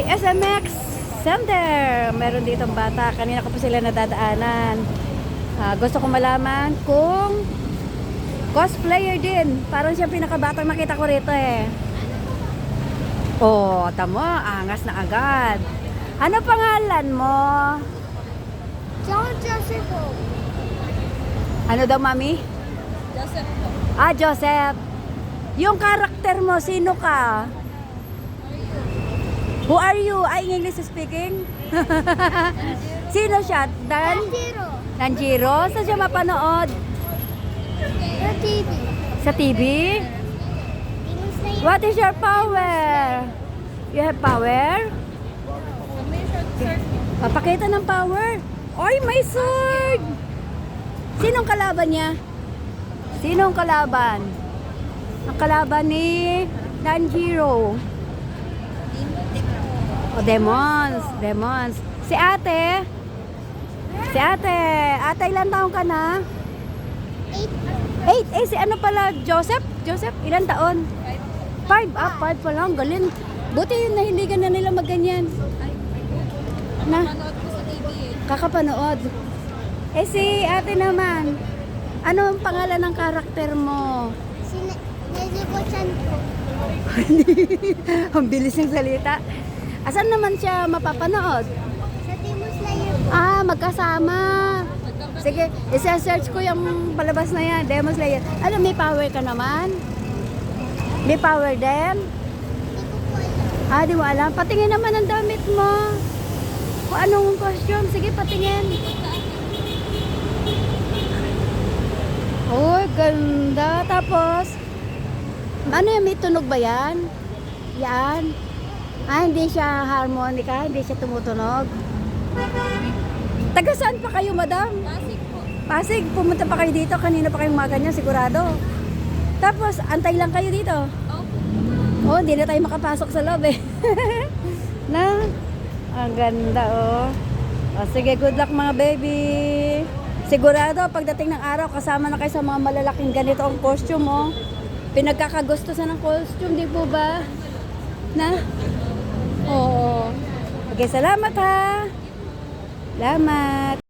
May SMX Center. Meron ditong bata. Kanina ko pa sila nadadaanan. Ah, gusto ko malaman kung cosplayer din. Parang siya pinakabatang nakita ko rito eh. Oh, tamo, angas na agad. Ano pangalan mo? John Joseph po. Ano daw, mami? Joseph po. Ah, Joseph. Yung karakter mo, sino ka? Who are you? Ay, in English speaking? sino siya? Dan? Zero. Danjiro? Saan siya mapanood? The TV. Sa TV? What is your power? You have power? Papakita ng power. Oy, may sword! Sinong kalaban niya? Sinong kalaban? Ang kalaban ni Danjiro. O, demons. Demons. Si ate. Si ate. Ate, ilan taong ka na? Eight. Eight. Eh, si ano pala? Joseph? Joseph, ilan taon? Five. Ah, five pa lang. Galing. Buti nahiligan na nila magganyan. Na? Kakapanood. Eh, si ate naman. Ano ang pangalan ng karakter mo? Si Nezuko Chan po. ang bilis ng salita. Asan naman siya mapapanood? Sa Demon Slayer po. Ah, magkasama. Sige, isa-search ko yung palabas na yan, Demon Slayer. Ano, may power ka naman? May power din? Ah, di mo alam. Patingin naman ang damit mo. Kung anong costume, sige patingin. Uy, ganda. Tapos, ano yan, may tunog ba yan? Yan. Ah, hindi siya harmonica, hindi siya tumutunog. Taga saan pa kayo, madam? Pasig po. Pasig, pumunta pa kayo dito. Kanina pa kayong mga ganyan, sigurado. Tapos, antay lang kayo dito. Oh. Oh, hindi na tayo makapasok sa loob eh. na? Ang ganda oh. oh. Sige, good luck mga baby. Sigurado, pagdating ng araw, kasama na kayo sa mga malalaking ganito ang costume oh. Pinagkakagusto sa ng costume, di po ba? Na? Okay, salamat ha. Salamat.